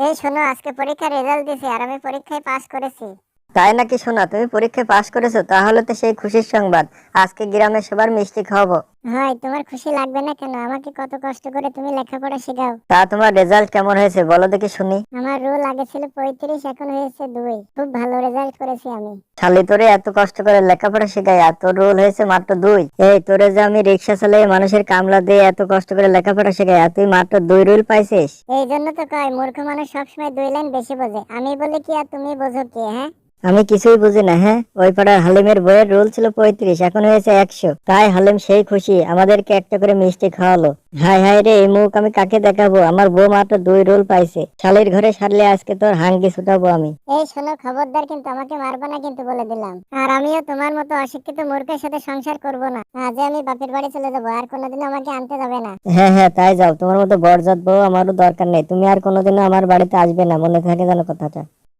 এই শোনো আজকে পরীক্ষার রেজাল্ট দিছে আর আমি পরীক্ষায় পাস করেছি। তাই নাকি শোনা তুমি পরীক্ষায় পাশ করেছ? তাহলে তো সেই খুশির সংবাদ। আজকে গ্রামে সবার মিষ্টি খাওয়াবো। হয় তোমার খুশি লাগবে না কেন? আমাকে কত কষ্ট করে তুমি লেখাপড়া শেখাও। তা তোমার রেজাল্ট কেমন হয়েছে বলো দেখি শুনি। আমার রোল আগে ছিল পঁয়ত্রিশ এখন হয়েছে দুই। খুব ভালো রেজাল্ট করেছি আমি। শালি তোরে এত কষ্ট করে লেখাপড়া শেখাই আর তোর রোল হয়েছে মাত্র দুই। এই তোরে যে আমি রিক্সা চালিয়ে মানুষের কামলা দিয়ে এত কষ্ট করে লেখাপড়া শেখাই আর তুই মাত্র দুই রোল পাইছিস? এই জন্য তো কয় মূর্খ মানুষ সবসময় দুই লাইন বেশি বোঝে। আমি বলি কি আর তুমি বোঝো কি হ্যাঁ? আমি কিছুই বুঝি না হ্যাঁ? ওই পাড়ার হালিমের বইয়ের রোল ছিল পঁয়ত্রিশ এখন হয়েছে একশো। তাই হালিম সেই খুশি আমাদেরকে একটা করে মিষ্টি খাওয়ালো। হাই হাই রে এই মুখ আমি কাকে দেখাবো? আমার বউ মাত্র দুই রোল পাইছে। শালির ঘরে সারলে আজকে তোর হাঙ্গি ছুটাবো আমি। এই শোনো খবরদার কিন্তু আমাকে মারবো না কিন্তু বলে দিলাম। আর আমিও তোমার মতো অশিক্ষিত মূর্খের সাথে সংসার করব না। আজে আমি বাপের বাড়ি চলে যাব আর কোনোদিন আমাকে আনতে যাবে না। হ্যাঁ হ্যাঁ তাই যাও। তোমার মতো বরজাত বউ আমারও দরকার নেই। তুমি আর কোনোদিনও আমার বাড়িতে আসবে না মনে থাকে যেন কথাটা।